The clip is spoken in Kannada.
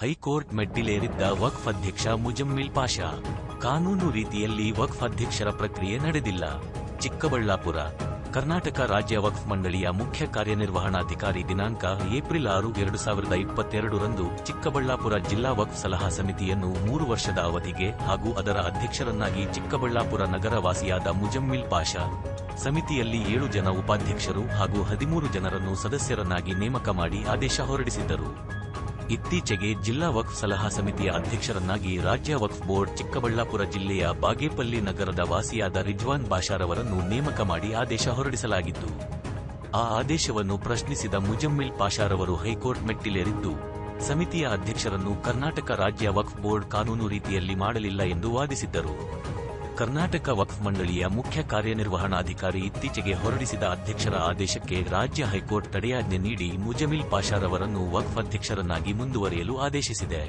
ಹೈಕೋರ್ಟ್ ಮೆಟ್ಟಿಲೇರಿದ್ದ ವಕ್ಫ್ ಅಧ್ಯಕ್ಷ ಮುಜಮ್ಮಿಲ್ ಪಾಷಾ, ಕಾನೂನು ರೀತಿಯಲ್ಲಿ ವಕ್ಫ್ ಅಧ್ಯಕ್ಷರ ಪ್ರಕ್ರಿಯೆ ನಡೆದಿಲ್ಲ. ಚಿಕ್ಕಬಳ್ಳಾಪುರ, ಕರ್ನಾಟಕ ರಾಜ್ಯ ವಕ್ಫ್ ಮಂಡಳಿಯ ಮುಖ್ಯ ಕಾರ್ಯನಿರ್ವಹಣಾಧಿಕಾರಿ ದಿನಾಂಕ ಏಪ್ರಿಲ್ ಆರು, ಎರಡು ಸಾವಿರದ ಇಪ್ಪತ್ತೆರಡರಂದು ಚಿಕ್ಕಬಳ್ಳಾಪುರ ಜಿಲ್ಲಾ ವಕ್ಫ್ ಸಲಹಾ ಸಮಿತಿಯನ್ನು ಮೂರು ವರ್ಷದ ಅವಧಿಗೆ ಹಾಗೂ ಅದರ ಅಧ್ಯಕ್ಷರನ್ನಾಗಿ ಚಿಕ್ಕಬಳ್ಳಾಪುರ ನಗರವಾಸಿಯಾದ ಮುಜಮ್ಮಿಲ್ ಪಾಷಾ, ಸಮಿತಿಯಲ್ಲಿ ಏಳು ಜನ ಉಪಾಧ್ಯಕ್ಷರು ಹಾಗೂ ಹದಿಮೂರು ಜನರನ್ನು ಸದಸ್ಯರನ್ನಾಗಿ ನೇಮಕ ಮಾಡಿ ಆದೇಶ ಹೊರಡಿಸಿದ್ದರು. ಇತ್ತೀಚೆಗೆ ಜಿಲ್ಲಾ ವಕ್ಫ್ ಸಲಹಾ ಸಮಿತಿಯ ಅಧ್ಯಕ್ಷರನ್ನಾಗಿ ರಾಜ್ಯ ವಕ್ಫ್ ಬೋರ್ಡ್ ಚಿಕ್ಕಬಳ್ಳಾಪುರ ಜಿಲ್ಲೆಯ ಬಾಗೇಪಲ್ಲಿ ನಗರದ ವಾಸಿಯಾದ ರಿಜ್ವಾನ್ ಬಾಷಾರವರನ್ನು ನೇಮಕ ಮಾಡಿ ಆದೇಶ ಹೊರಡಿಸಲಾಗಿತ್ತು. ಆ ಆದೇಶವನ್ನು ಪ್ರಶ್ನಿಸಿದ ಮುಜಮ್ಮಿಲ್ ಪಾಷಾರವರು ಹೈಕೋರ್ಟ್ ಮೆಟ್ಟಿಲೇರಿದ್ದು, ಸಮಿತಿಯ ಅಧ್ಯಕ್ಷರನ್ನು ಕರ್ನಾಟಕ ರಾಜ್ಯ ವಕ್ಫ್ ಬೋರ್ಡ್ ಕಾನೂನು ರೀತಿಯಲ್ಲಿ ಮಾಡಲಿಲ್ಲ ಎಂದು ವಾದಿಸಿದ್ದರು. ಕರ್ನಾಟಕ ವಕ್ಫ್ ಮಂಡಳಿಯ ಮುಖ್ಯ ಕಾರ್ಯನಿರ್ವಹಣಾಧಿಕಾರಿ ಇತ್ತೀಚೆಗೆ ಹೊರಡಿಸಿದ ಅಧ್ಯಕ್ಷರ ಆದೇಶಕ್ಕೆ ರಾಜ್ಯ ಹೈಕೋರ್ಟ್ ತಡೆಯಾಜ್ಞೆ ನೀಡಿ ಮುಜಮಿಲ್ ಪಾಷಾರವರನ್ನು ವಕ್ಫ್ ಅಧ್ಯಕ್ಷರನ್ನಾಗಿ ಮುಂದುವರೆಯಲು ಆದೇಶಿಸಿದೆ.